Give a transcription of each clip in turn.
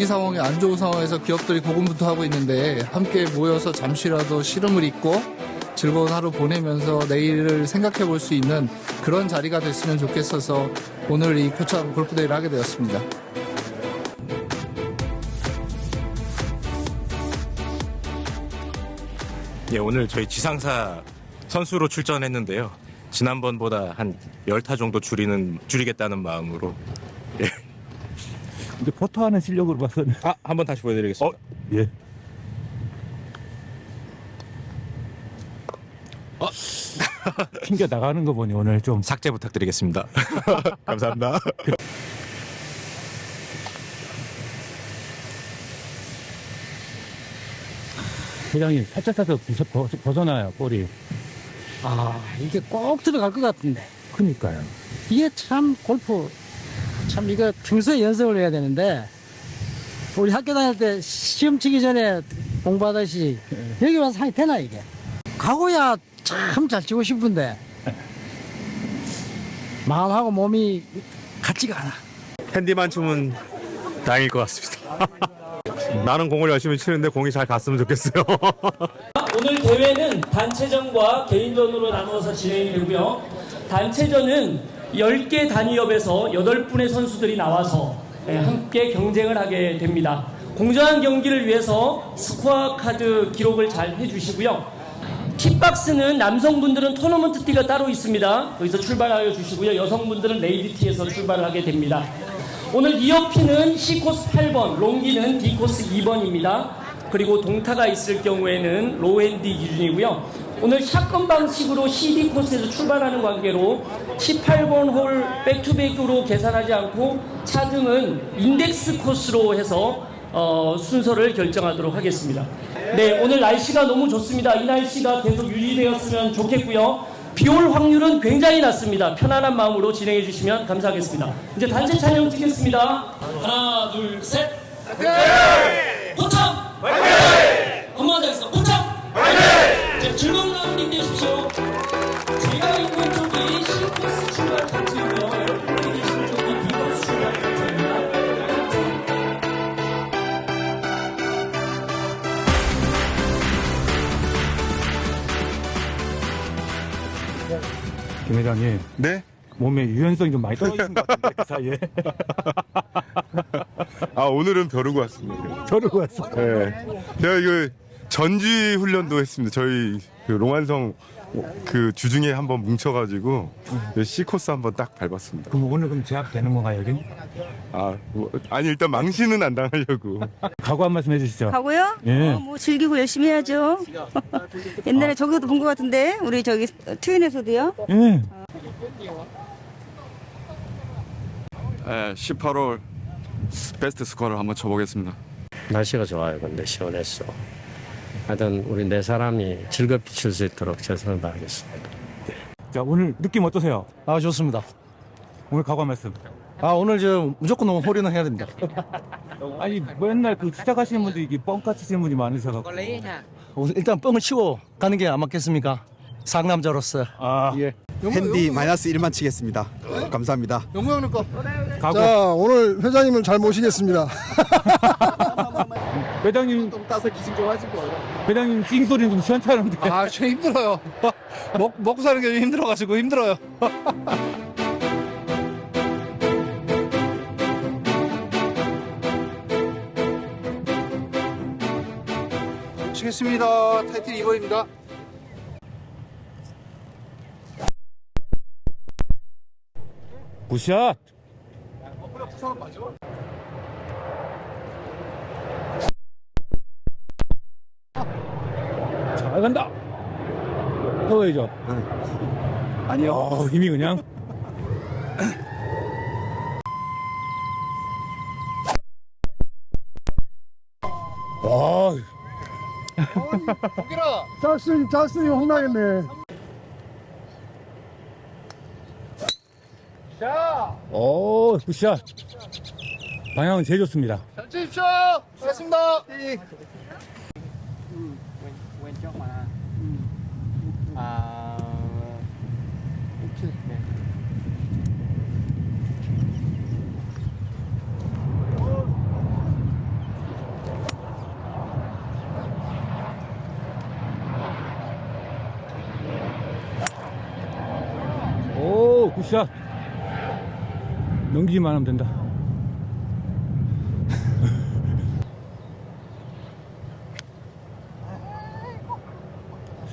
경기 상황이 안 좋은 상황에서 기업들이 고군분투하고 있는데 함께 모여서 잠시라도 시름을 잇고 즐거운 하루 보내면서 내일을 생각해 볼 수 있는 그런 자리가 됐으면 좋겠어서 오늘 이 표창 골프대회를 하게 되었습니다. 예, 오늘 저희 지상사 선수로 출전했는데요. 지난번보다 한열타 정도 줄이는 줄이겠다는 마음으로 근데 포터하는 실력으로 봐서는 아 한번 다시 보여드리겠습니다. 예. 튕겨 나가는 거 보니 오늘 좀 삭제 부탁드리겠습니다. 감사합니다. 회장님 살짝 살짝 벗어, 벗- 벗어나요 볼이. 아, 이게 꼭 들어갈 것 같은데. 그니까요. 이게 참 골프, 참 이거 평소에 연습을 해야 되는데, 우리 학교 다닐 때 시험 치기 전에 공부하듯이 여기 와서 하기 되나, 이게? 가고야 참 잘 치고 싶은데, 마음하고 몸이 같지가 않아. 핸디만 춤은 다행일 것 같습니다. 나는 공을 열심히 치는데 공이 잘 갔으면 좋겠어요. 오늘 대회는 단체전과 개인전으로 나누어서 진행이 되고요. 단체전은 10개 단위업에서 8분의 선수들이 나와서 예, 함께 경쟁을 하게 됩니다. 공정한 경기를 위해서 스코어 카드 기록을 잘 해주시고요. 킥박스는 남성분들은 토너먼트 티가 따로 있습니다. 거기서 출발하여 주시고요. 여성분들은 레이디 티에서 출발을 하게 됩니다. 오늘 이어피는 C코스 8번, 롱기는 D코스 2번입니다. 그리고 동타가 있을 경우에는 로앤디 기준이고요. 오늘 샷건 방식으로 CD 코스에서 출발하는 관계로 18번 홀 백투백으로 계산하지 않고 차등은 인덱스 코스로 해서 어, 순서를 결정하도록 하겠습니다. 네, 오늘 날씨가 너무 좋습니다. 이 날씨가 계속 유지되었으면 좋겠고요. 비 올 확률은 굉장히 낮습니다. 편안한 마음으로 진행해 주시면 감사하겠습니다. 이제 단체 촬영 찍겠습니다. 하나, 둘, 셋. 포참! 한번 더 네? 몸에 유연성이 좀 많이 떨어지신 것 같은데 그 사이에 아 오늘은 벼르고 왔습니다. 저러고 왔어. 네. 제가 이거 전지 훈련도 했습니다. 저희 그 롱안성 그 주중에 한번 뭉쳐가지고 C 코스 한번 딱 밟았습니다. 그럼 오늘 그럼 제압 되는 건가요 여기? 아 뭐, 아니 일단 망신은 안 당하려고. 각오 한 말씀 해주시죠. 가고요? 예. 어, 뭐 즐기고 열심히 해야죠. 옛날에 저기서도 본 것 같은데 우리 저기 트윈에서도요. 예. 예, 18홀 베스트 스코어를 한번 쳐보겠습니다. 날씨가 좋아요. 근데 시원했어. 하여튼 우리 네 사람이 즐겁게 칠 수 있도록 최선을 다하겠습니다. 자 오늘 느낌 어떠세요? 아, 좋습니다. 오늘 각오 한 말씀. 아, 오늘 저 무조건 홀인원 해야 됩니다. 아니 맨날 그 시작하시는 분들 이게 뻥까 치시는 분이. 오늘 일단 뻥을 치고 가는 게 안 맞겠습니까? 상남자로서. 아 예. 핸디 마이너스 1만 치겠습니다. 감사합니다. 영구 형님 거. 각오. 자, 오늘 회장님을 잘 모시겠습니다. 회장님 따서 기승 좀 하실 거예요. 회장님 띵 소리는 좀 시원찮은데. 아, 저 힘들어요. 먹, 먹고 사는 게 좀 힘들어가지고 힘들어요. 치겠습니다. 타이틀 2번입니다. 굿샷. 잘 간다. 더워야죠. 아니요. 어, 힘이 그냥. 와, 짝수님, 짝수님 혼나겠네. 오, 굿샷. 방향은 제일 좋습니다. 전치십시오. 수고하셨습니다. 아, 네. 오, 굿샷. 넘기기만 하면 된다.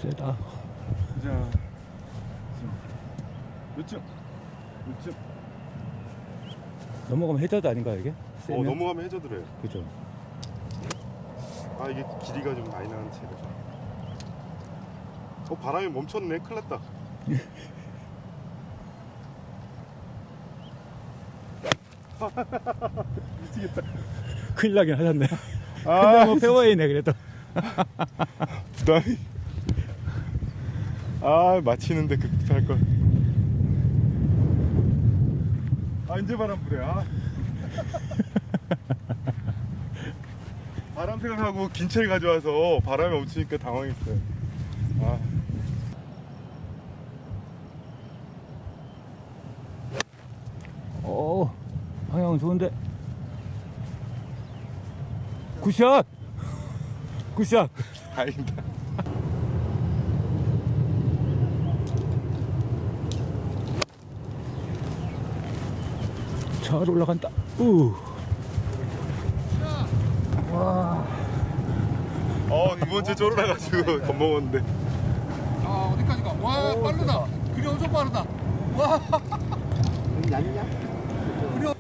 세다. 자, 몇점? 몇점? 넘어가면 해저드 아닌가 이게? 어, 세면? 넘어가면 해저드래요. 그죠. 아, 이게 길이가 좀 많이 나는 채가. 어, 바람이 멈췄네. 큰일 났다. 큰일 나긴 하셨네. 아, 뭐 페어웨이네 그래도. 부담이. 아, 맞히는데 급할 걸. 아, 이제 바람 불에. 아. 바람 생각하고 긴 채를 가져와서 바람이 멈추니까 당황했어요. 아. 오, 방향은 좋은데. 굿샷! 굿샷! 다행이다. 잘 올라간다. 우. 어, 이번 주에 쫄아가지고 겁먹었는데. 아 어디까지 가? 와 빠르다. 그리 엄청 빠르다. 와.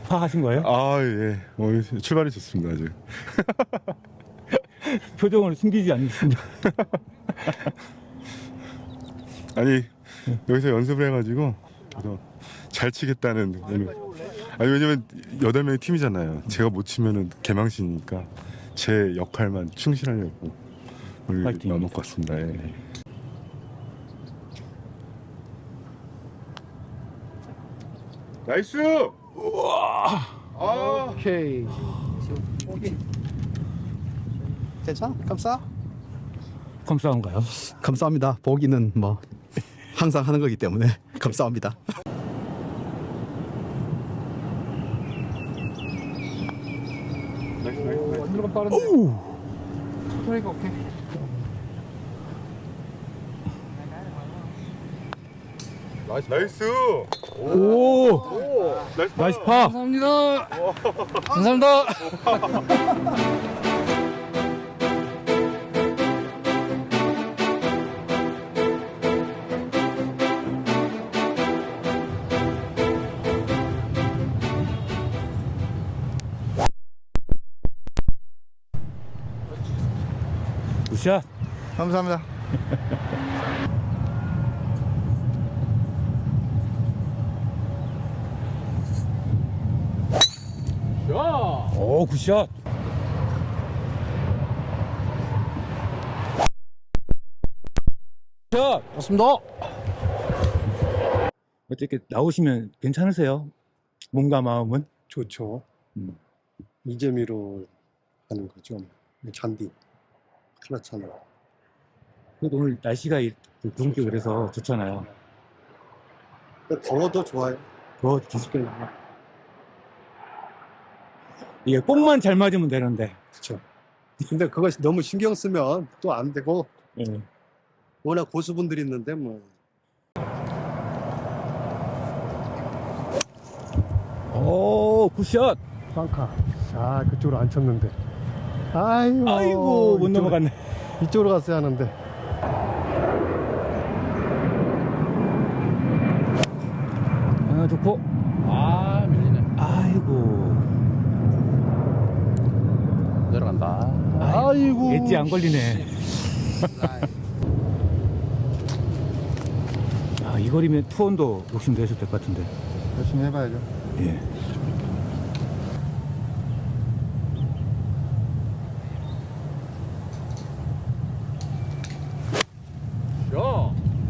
파 하신 거예요? 아, 예. 어, 출발이 좋습니다, 아주. 표정을 숨기지 않습니다. 아니, 여기서 연습을 해가지고, 그래서 잘 치겠다는. 아니, 왜냐면, 여덟 명의 팀이잖아요. 제가 못 치면은 개망신이니까, 제 역할만 충실하려고, 오늘 파이팅. 마음 먹고 왔습니다. 예. 나이스! 우와! 아, 오케이. 괜찮아? 감사? 감사한가요? 감사합니다. 보기는 뭐 항상 하는 거기 때문에 감사합니다. 빠른데. 스트라이크 오케이. 나이스! 오! 나이스! 나이스 파! 감사합니다. 감사합니다. 굿샷! 감사합니다. 오, 굿샷! 굿샷! 맞습니다. 어떻게 나오시면 괜찮으세요? 몸과 마음은? 좋죠. 이재미로 하는 거죠. 잔디. 클라차는. 그래도 오늘 날씨가 둥기 그래서 좋잖아요. 더워도 좋아요. 더 기습게 이게 뽕만 잘 맞으면 되는데. 그렇죠. 근데 그것이 너무 신경 쓰면 또 안 되고 예. 워낙 고수분들이 있는데 뭐 오, 굿샷! 빵카. 아 그쪽으로 안 쳤는데. 아이고. 아이고, 못 이쪽으로- 넘어갔네. 이쪽으로 갔어야 하는데. 아, 좋고. 아, 밀리네. 아이고. 내려간다. 아이고. 엣지 안 걸리네. 아, 이 거리면 투혼도 욕심내셔도 될것 같은데. 열심히 해봐야죠. 예.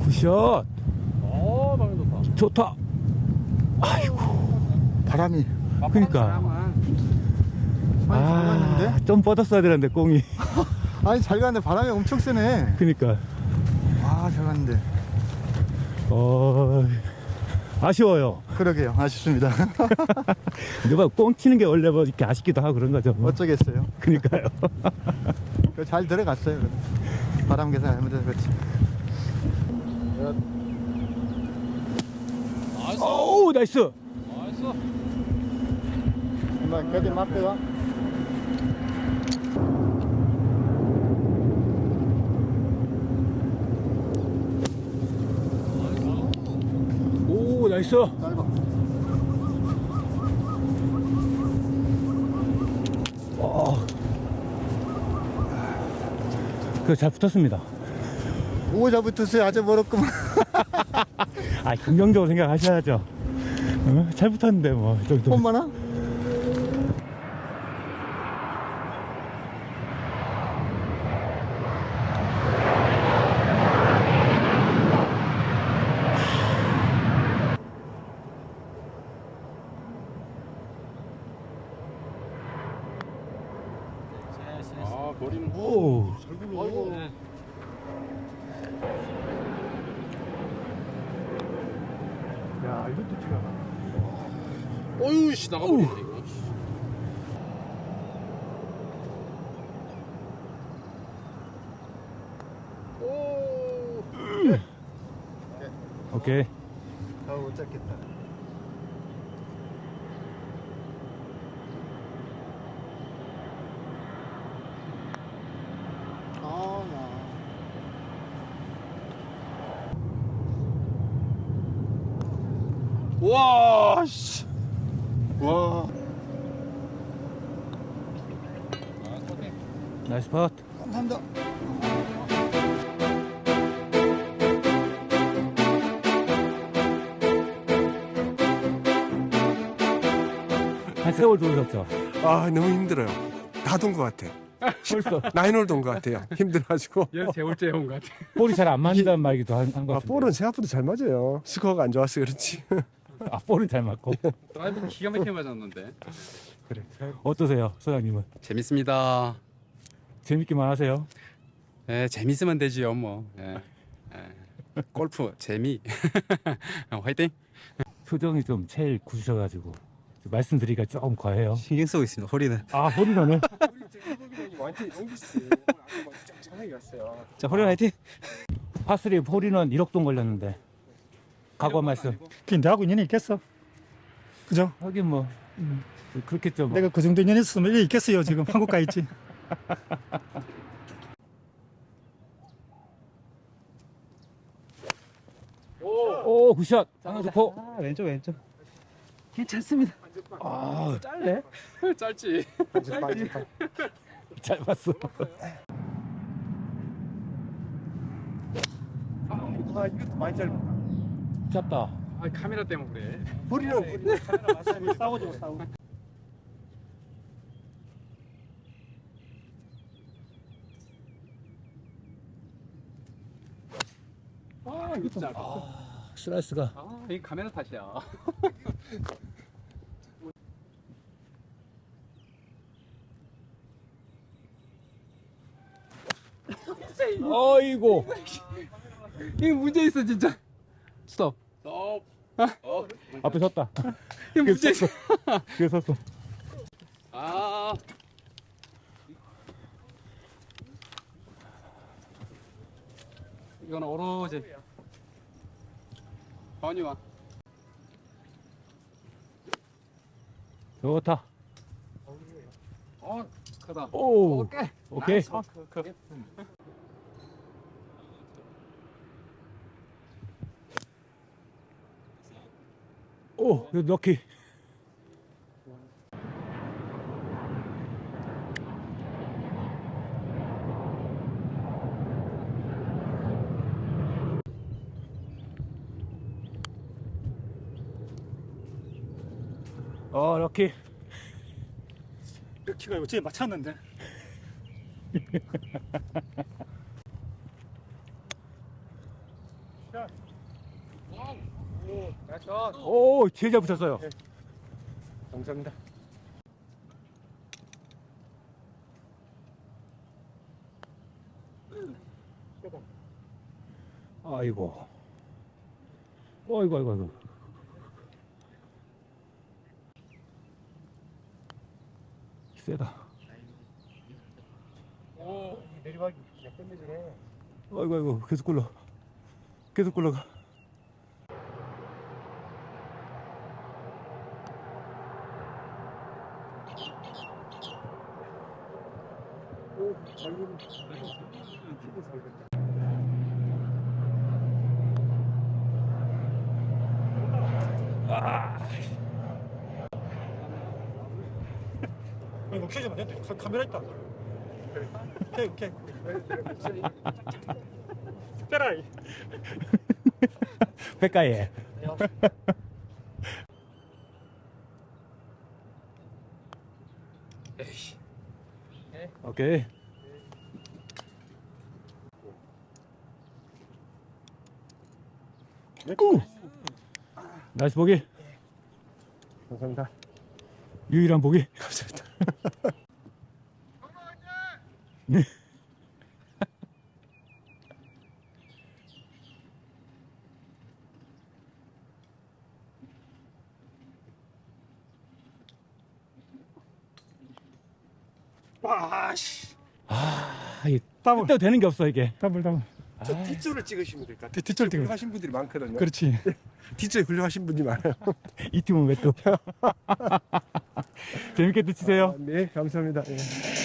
굿샷. 어, 방금 좋다. 좋다. 아이고. 바람이. 그니까. 아, 좀 뻗었어야 되는데, 꽁이. 아니 잘 갔는데 바람이 엄청 세네. 그니까. 아잘 갔는데. 어, 아쉬워요. 그러게요. 아쉽습니다. 누가 꽁 치는 게 원래 뭐 이렇게 아쉽기도 하고 그런 거죠. 뭐. 어쩌겠어요. 그니까요. 그잘 들어갔어요. 그래도. 바람 계산 잘못해서 그렇지. 오, 나이스. 한번 겨디 맞고요. 오, 나이스. 어. 그잘 붙었습니다. 오자 붙었어요. 아주 멀었구만. 아, 긍정적으로 생각하셔야죠. 어? 잘 붙었는데 뭐. 이 정도. 엄마나? 오. 야, 이것도 지나가. 어유 씨 나가 버리네 이거. 오케이. 아, 못 잡겠다. 나이스 팟. 감사합니다. 한 세월 돌으셨죠? 아 너무 힘들어요. 다 돈 것 같아. 벌써. 나인홀 돈것 같아요. 힘들어가지고. 세월째 온것 같아. 볼이 잘 안 맞는다는 말기도 한, 한것 아, 같은데. 볼은 생각보다 잘 맞아요. 스코어가 안 좋아서 그렇지. 아, 볼은 잘 맞고. 드라이브는 기가 막히게 맞았는데. 그래. 어떠세요, 소장님은? 재밌습니다. 재밌기만 하세요? 예, 재밌으면 되지요, 뭐. 예. 예. 골프 재미. 화이팅. 표정이 좀 제일 굳으셔가지고 좀 말씀드리기가 조금 과해요. 신경 쓰고 있습니다. 허리는. 아? 완전. 짱짱하게 갔어요. 자, 허리 화이팅. 파스리 호리는 1억 돈 걸렸는데 각오 한 말씀. 그게 내하고 인연이 있겠어. 그죠? 하긴 뭐 음, 그렇겠죠. 뭐. 내가 그 정도 인연이 있으면 여기 있겠어요. 지금 한국 가 있지. 오, 굿샷. 장난 좋고. 왼쪽, 왼쪽. 괜찮습니다. 아, 짧네. 짧지. 잘 봤어. 아 이것도 많이 짧아. 짧다. 아 카메라 때문에 그래. 머리는 카메라 맞으면 싸우죠, 싸우고. 이거 진짜. 아, 슬라이스가. 아, 이 카메라 탓이야. 어이고. 이거 문제 있어 진짜. 스톱. 앞에 섰다. 이거 문제 있어. 뒤에 섰어. 아. 이건 오로지 건이 와 좋다. 어 크다. 오. 오케이. 오케이. 어, 그, 그. 오, 이 거 럭키. 어, 럭키. 키가 어째 맞췄는데. 오, 제일 잘 붙였어요. 감사합니다. 아이고. 어이구, 아이고, 아이고. 세다. 오, 내리막이 끝내주네. 아이고, 아이고, 계속 굴러. 계속 굴러가. 오, 잘리는. 지면 안 돼. 카메라 있다. 오케이, 오케이. 빼라. 백가에. 오케이. 우! 나이스 보기. 감사합니다. 유일한 보기. 감사합니다. 네. 와, 씨. 아, 이게 뜻대로 되는 게 없어 이게. 더블 더블. 저 뒷줄을 찍으시면 될것 같아요. 뒷줄 찍어. 훌륭하신 분들이 많거든요. 그렇지. 뒷줄에 훌륭하신 분이 많아요. 이 팀은 왜 또? 재밌게 드시세요. 네, 감사합니다. 예.